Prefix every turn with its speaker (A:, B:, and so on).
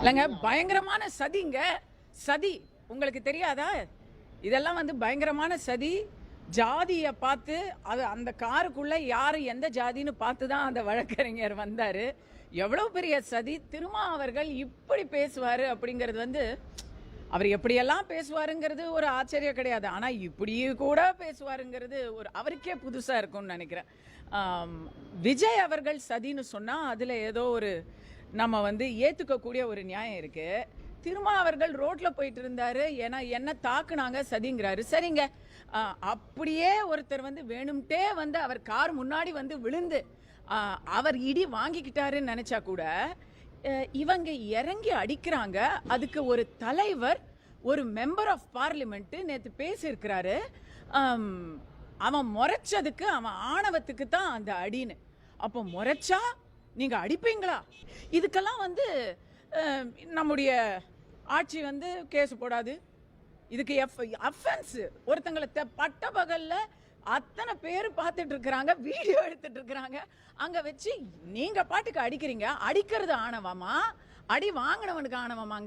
A: இல்லைங்க பயங்கரமான சதிங்க. சதி. உங்களுக்கு தெரியாதா? இதெல்லாம் வந்து பயங்கரமான சதி. ஜாதியை பார்த்து அது அந்த காருக்குள்ளே யார் எந்த ஜாதின்னு பார்த்து தான் அந்த வழக்கறிஞர் வந்தார். எவ்வளோ பெரிய சதி. திருமா அவர்கள் இப்படி பேசுவார் அப்படிங்கிறது வந்து அவர் எப்படியெல்லாம் பேசுவாருங்கிறது ஒரு ஆச்சரியம் கிடையாது. ஆனால் இப்படி கூட பேசுவாருங்கிறது ஒரு அவருக்கே புதுசாக இருக்கும்னு நினைக்கிறேன். விஜய் அவர்கள் சதின்னு சொன்னால் அதில் ஏதோ ஒரு நம்ம வந்து ஏற்றுக்கக்கூடிய ஒரு நியாயம் இருக்குது திருமா அவர்கள் ரோட்டில் போயிட்டு இருந்தாரு. ஏன்னா என்ன தாக்குனாங்க சதிங்கிறாரு. சரிங்க. அப்படியே ஒருத்தர் வந்து வேணும்ட்டே வந்து அவர் கார் முன்னாடி வந்து விழுந்து அவர் இடி வாங்கிக்கிட்டாருன்னு நினச்சா கூட இவங்க இறங்கி அடிக்கிறாங்க. அதுக்கு ஒரு தலைவர் ஒரு மெம்பர் ஆஃப் பார்லிமெண்ட்டு நேற்று பேசியிருக்கிறாரு. அவன் முறைச்சதுக்கு அவன் ஆணவத்துக்கு தான் அந்த அடின்னு. அப்போ முறைச்சா நீங்க அடிப்பீங்களா? இதுக்கெல்லாம் வந்து நம்முடைய ஆட்சி வந்து கேஸ் போடாது. இதுக்கு எஃப் அஃபென்ஸ் ஒருத்தங்களை த- பட்ட பகல்ல அத்தனை பேர் பார்த்துட்டு இருக்கிறாங்க வீடியோ எடுத்துட்டு இருக்கிறாங்க. அங்க வச்சு நீங்க பாட்டுக்கு அடிக்கிறீங்க. அடிக்கிறது ஆணவமா? அடி வாங்கினவனுக்கு ஆணவமாங்க.